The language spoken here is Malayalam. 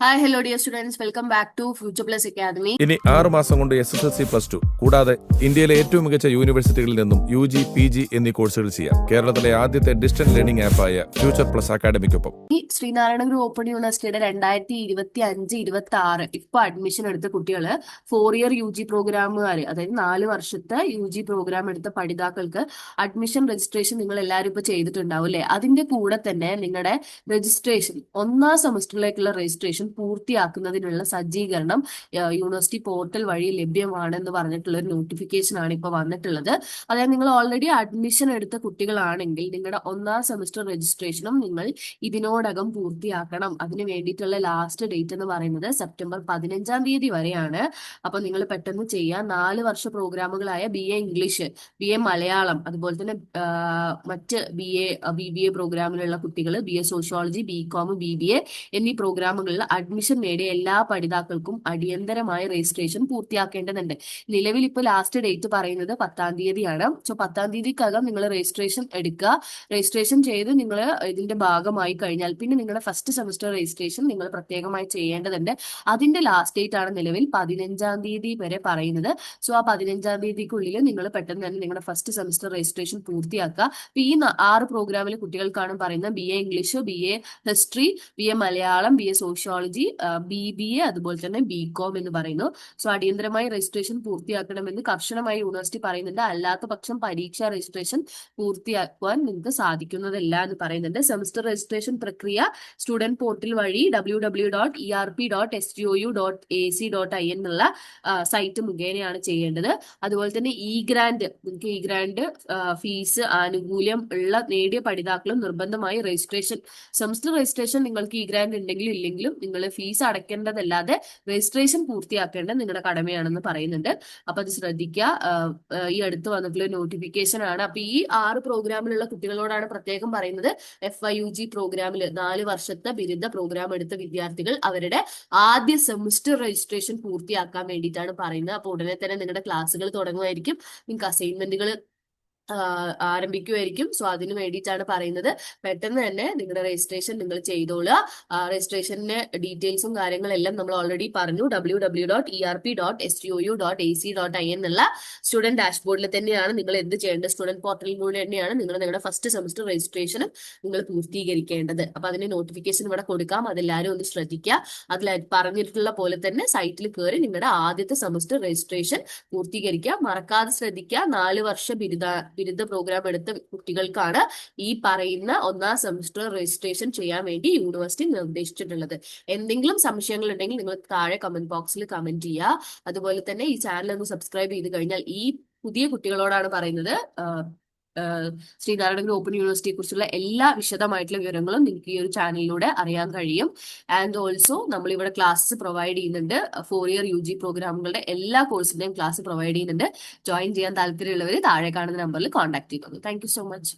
Hi hello dear students welcome back to Future Plus Academy ഇനി ആറ് മാസം കൊണ്ട് S S L C plus two കൂടാതെ ഇന്ത്യയിലെ ഏറ്റവും മികച്ച യൂണിവേഴ്സിറ്റികളിൽ നിന്നും യു ജി പി ജി എന്നീ കോഴ്സുകൾ ചെയ്യാം. കേരളത്തിലെ ആദ്യത്തെ ഡിസ്റ്റന്റ് ലേണിംഗ് ആപ്പായ ഫ്യൂച്ചർ പ്ലസ് അക്കാദമിക്കൊപ്പം ഈ ശ്രീനാരായണ ഗുരു ഓപ്പൺ യൂണിവേഴ്സിറ്റിയുടെ രണ്ടായിരത്തി ഇരുപത്തി അഞ്ച് ഇരുപത്തി ആറ് ഇപ്പൊ അഡ്മിഷൻ എടുത്ത കുട്ടികൾ ഫോർ ഇയർ യു ജി പ്രോഗ്രാമുകാർ അതായത് നാല് വർഷത്തെ യു ജി പ്രോഗ്രാം എടുത്ത പഠിതാക്കൾക്ക് അഡ്മിഷൻ രജിസ്ട്രേഷൻ നിങ്ങൾ എല്ലാവരും ഇപ്പൊ ചെയ്തിട്ടുണ്ടാവും അല്ലെ? അതിന്റെ കൂടെ തന്നെ നിങ്ങളുടെ രജിസ്ട്രേഷൻ ഒന്നാം സെമസ്റ്ററിലേക്കുള്ള രജിസ്ട്രേഷൻ പൂർത്തിയാക്കുന്നതിനുള്ള സജ്ജീകരണം യൂണിവേഴ്സിറ്റി പോർട്ടൽ വഴി ലഭ്യമാണെന്ന് പറഞ്ഞിട്ടുള്ള ഒരു നോട്ടിഫിക്കേഷൻ ആണ് ഇപ്പോൾ വന്നിട്ടുള്ളത്. അതായത് നിങ്ങൾ ഓൾറെഡി അഡ്മിഷൻ എടുത്ത കുട്ടികളാണെങ്കിൽ നിങ്ങളുടെ ഒന്നാം സെമസ്റ്റർ രജിസ്ട്രേഷനും നിങ്ങൾ ഇതിനോടകം പൂർത്തിയാക്കണം. അതിന് വേണ്ടിയിട്ടുള്ള ലാസ്റ്റ് ഡേറ്റ് എന്ന് പറയുന്നത് സെപ്റ്റംബർ പതിനഞ്ചാം തീയതി വരെയാണ്. അപ്പൊ നിങ്ങൾ പെട്ടെന്ന് ചെയ്യാം നാല് വർഷ പ്രോഗ്രാമുകളായ B A English B A Malayalam അതുപോലെ തന്നെ മറ്റ് B A B B A പ്രോഗ്രാമിലുള്ള കുട്ടികൾ B A sociology B com B B A എന്നീ പ്രോഗ്രാമുകളിൽ അഡ്മിഷൻ നേടിയ എല്ലാ പഠിതാക്കൾക്കും അടിയന്തരമായ രജിസ്ട്രേഷൻ പൂർത്തിയാക്കേണ്ടതുണ്ട്. നിലവിൽ ഇപ്പോൾ ലാസ്റ്റ് ഡേറ്റ് പറയുന്നത് പത്താം തീയതിയാണ്. സോ പത്താം തീയതിക്കകം നിങ്ങൾ രജിസ്ട്രേഷൻ എടുക്കുക. രജിസ്ട്രേഷൻ ചെയ്ത് നിങ്ങൾ ഇതിന്റെ ഭാഗമായി കഴിഞ്ഞാൽ പിന്നെ നിങ്ങളുടെ ഫസ്റ്റ് സെമസ്റ്റർ രജിസ്ട്രേഷൻ നിങ്ങൾ പ്രത്യേകമായി ചെയ്യേണ്ടതുണ്ട്. അതിന്റെ ലാസ്റ്റ് ഡേറ്റ് ആണ് നിലവിൽ പതിനഞ്ചാം തീയതി വരെ പറയുന്നത്. സോ ആ പതിനഞ്ചാം തീയതിക്കുള്ളിൽ നിങ്ങൾ പെട്ടെന്ന് തന്നെ നിങ്ങളുടെ ഫസ്റ്റ് സെമസ്റ്റർ രജിസ്ട്രേഷൻ പൂർത്തിയാക്കുക. ഈ ആറ് പ്രോഗ്രാമിൽ കുട്ടികൾക്കാണ് പറയുന്നത്. B A English B A history B A Malayalam B A sociology B B A അതുപോലെ തന്നെ ബി കോം എന്ന് പറയുന്നു. സോ അടിയന്തരമായി രജിസ്ട്രേഷൻ പൂർത്തിയാക്കണമെന്ന് കർശനമായി യൂണിവേഴ്സിറ്റി പറയുന്നുണ്ട്. അല്ലാത്ത പക്ഷം പരീക്ഷ രജിസ്ട്രേഷൻ പൂർത്തിയാക്കുവാൻ നിങ്ങൾക്ക് സാധിക്കുന്നതല്ല എന്ന് പറയുന്നുണ്ട്. സെമസ്റ്റർ രജിസ്ട്രേഷൻ പ്രക്രിയ സ്റ്റുഡന്റ് പോർട്ടൽ വഴി W W dot E R P dot S T O U dot A C dot I N എന്നുള്ള സൈറ്റ് മുഖേനയാണ് ചെയ്യേണ്ടത്. അതുപോലെ തന്നെ ഇ ഗ്രാൻഡ് നിങ്ങൾക്ക് ഇ ഗ്രാൻഡ് ഫീസ് ആനുകൂല്യം ഉള്ള നേടിയ പഠിതാക്കളും നിർബന്ധമായി രജിസ്ട്രേഷൻ സെമസ്റ്റർ രജിസ്ട്രേഷൻ നിങ്ങൾക്ക് ഇ ഗ്രാൻഡ് ഉണ്ടെങ്കിലും ഇല്ലെങ്കിലും നിങ്ങൾ ഫീസ് അടയ്ക്കേണ്ടതല്ലാതെ രജിസ്ട്രേഷൻ പൂർത്തിയാക്കേണ്ടത് നിങ്ങളുടെ കടമയാണെന്ന് പറയുന്നുണ്ട്. അപ്പൊ അത് ശ്രദ്ധിക്കുക ഈ അടുത്ത് വന്നിട്ടുള്ള നോട്ടിഫിക്കേഷൻ ആണ്. അപ്പൊ ഈ ആറ് പ്രോഗ്രാമിലുള്ള കുട്ടികളോടാണ് പ്രത്യേകം പറയുന്നത്. എഫ് ഐ യു ജി പ്രോഗ്രാമിൽ നാല് വർഷത്തെ ബിരുദ പ്രോഗ്രാം എടുത്ത വിദ്യാർത്ഥികൾ അവരുടെ ആദ്യ സെമിസ്റ്റർ രജിസ്ട്രേഷൻ പൂർത്തിയാക്കാൻ വേണ്ടിയിട്ടാണ് പറയുന്നത്. അപ്പൊ ഉടനെ തന്നെ നിങ്ങളുടെ ക്ലാസ്സുകൾ തുടങ്ങുമായിരിക്കും. നിങ്ങൾക്ക് അസൈൻമെന്റുകൾ ആരംഭിക്കുമായിരിക്കും സോ അതിന് വേണ്ടിയിട്ടാണ് പറയുന്നത്. പെട്ടെന്ന് തന്നെ നിങ്ങളുടെ രജിസ്ട്രേഷൻ നിങ്ങൾ ചെയ്തോളുക. രജിസ്ട്രേഷന്റെ ഡീറ്റെയിൽസും കാര്യങ്ങളെല്ലാം നമ്മൾ ഓൾറെഡി പറഞ്ഞു. W W dot E R P dot S T O U dot A C dot I എന്നുള്ള സ്റ്റുഡന്റ് ഡാഷ്ബോർഡിൽ തന്നെയാണ് നിങ്ങൾ എന്ത് ചെയ്യേണ്ടത്? സ്റ്റുഡന്റ് പോർട്ടലിലൂടെ തന്നെയാണ് നിങ്ങൾ നിങ്ങളുടെ ഫസ്റ്റ് സെമസ്റ്റർ രജിസ്ട്രേഷനും നിങ്ങൾ പൂർത്തീകരിക്കേണ്ടത്. അപ്പൊ അതിന്റെ നോട്ടിഫിക്കേഷൻ ഇവിടെ കൊടുക്കാം. അതെല്ലാവരും ഒന്ന് ശ്രദ്ധിക്കുക. അതിൽ പറഞ്ഞിട്ടുള്ള പോലെ തന്നെ സൈറ്റിൽ കയറി നിങ്ങളുടെ ആദ്യത്തെ സെമസ്റ്റർ രജിസ്ട്രേഷൻ പൂർത്തീകരിക്കുക. മറക്കാതെ ശ്രദ്ധിക്കുക. നാല് വർഷ ബിരുദ ബിരുദ പ്രോഗ്രാം എടുത്ത കുട്ടികൾക്കാണ് ഈ പറയുന്ന ഒന്നാം സെമസ്റ്റർ രജിസ്ട്രേഷൻ ചെയ്യാൻ വേണ്ടി യൂണിവേഴ്സിറ്റി നിർദ്ദേശിച്ചിട്ടുള്ളത്. എന്തെങ്കിലും സംശയങ്ങൾ ഉണ്ടെങ്കിൽ നിങ്ങൾ താഴെ കമന്റ് ബോക്സിൽ കമന്റ് ചെയ്യുക. അതുപോലെ തന്നെ ഈ ചാനൽ ഒന്ന് സബ്സ്ക്രൈബ് ചെയ്ത് കഴിഞ്ഞാൽ ഈ പുതിയ കുട്ടികളോടാണ് പറയുന്നത് ആഹ് ആഹ് ശ്രീനാരായണ ഗുരു ഓപ്പൺ യൂണിവേഴ്സിറ്റിയെ കുറിച്ചുള്ള എല്ലാ വിശദമായിട്ടുള്ള വിവരങ്ങളും നിങ്ങൾക്ക് ഈ ഒരു ചാനലിലൂടെ അറിയാൻ കഴിയും. ആൻഡ് ഓൾസോ നമ്മൾ ഇവിടെ ക്ലാസ് പ്രൊവൈഡ് ചെയ്യുന്നുണ്ട്. ഫോർ ഇയർ യു ജി പ്രോഗ്രാമുകളുടെ എല്ലാ കോഴ്സിന്റെയും ക്ലാസ് പ്രൊവൈഡ് ചെയ്യുന്നുണ്ട്. ജോയിൻ ചെയ്യാൻ താല്പര്യമുള്ളവർ താഴെ കാണുന്ന നമ്പറിൽ കോൺടാക്ട് ചെയ്തോളൂ. Thank so much